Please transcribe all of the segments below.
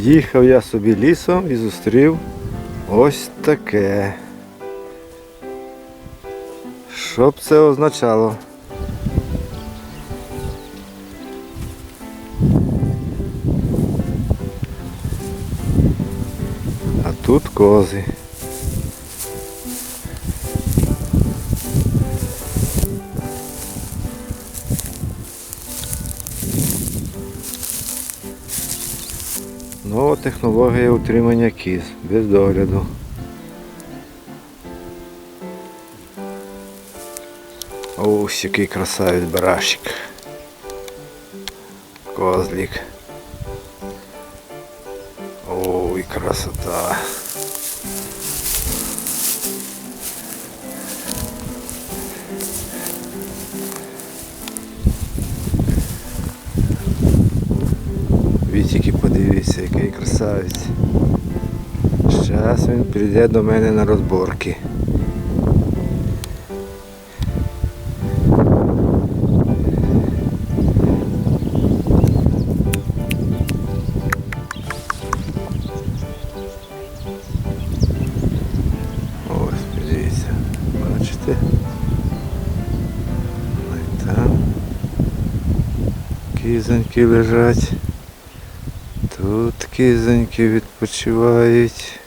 Їхав я собі лісом і зустрів ось таке. Що б це означало? А тут кози. Нова технологія утримання кіз без догляду. Ось який красавець барашик. Козлик. Ой, красота. Вітіки подивіться, який красавець. Зараз він прийде до мене на розборки. Кізоньки лежать. Тут кізоньки відпочивають.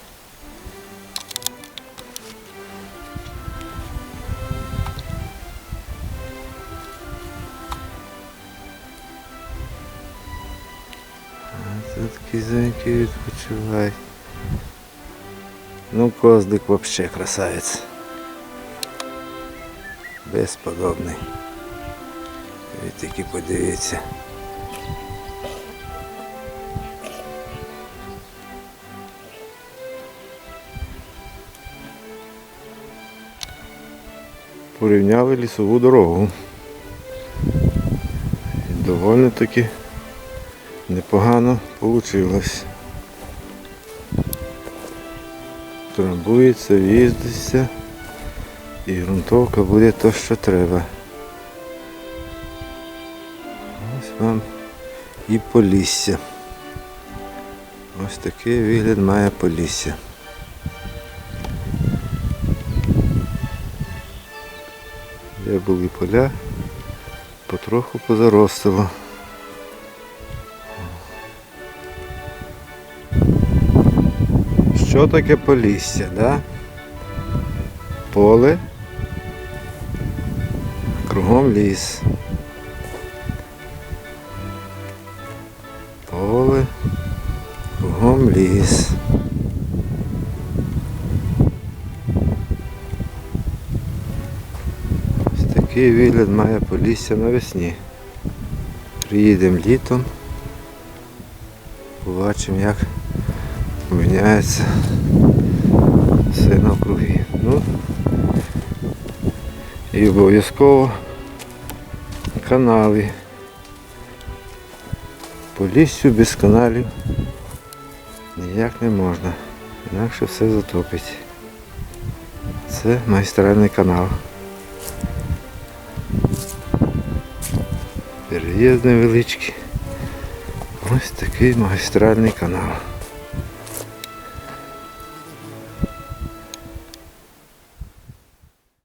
Кізоньки відпочивають. Ну, козлик вообще красавець. Безподобний. Ви тільки подивіться. Порівняли лісову дорогу. І доволі таки непогано вийшло. Трамбується, в'їздиться і ґрунтовка буде то, що треба. Ось вам і полісся. Ось такий вигляд має полісся. Де були поля, потроху позаростило. Що таке полісся, да? Поле, кругом ліс. Поле, кругом ліс. Такий вигляд має полісся навесні. Приїдемо літом, побачимо як міняється все навкруги. Ну і обов'язково канали. По лісю без каналів ніяк не можна, інакше все затопить. Це майстерний канал. Переїзд невеличкий. Ось такий магістральний канал.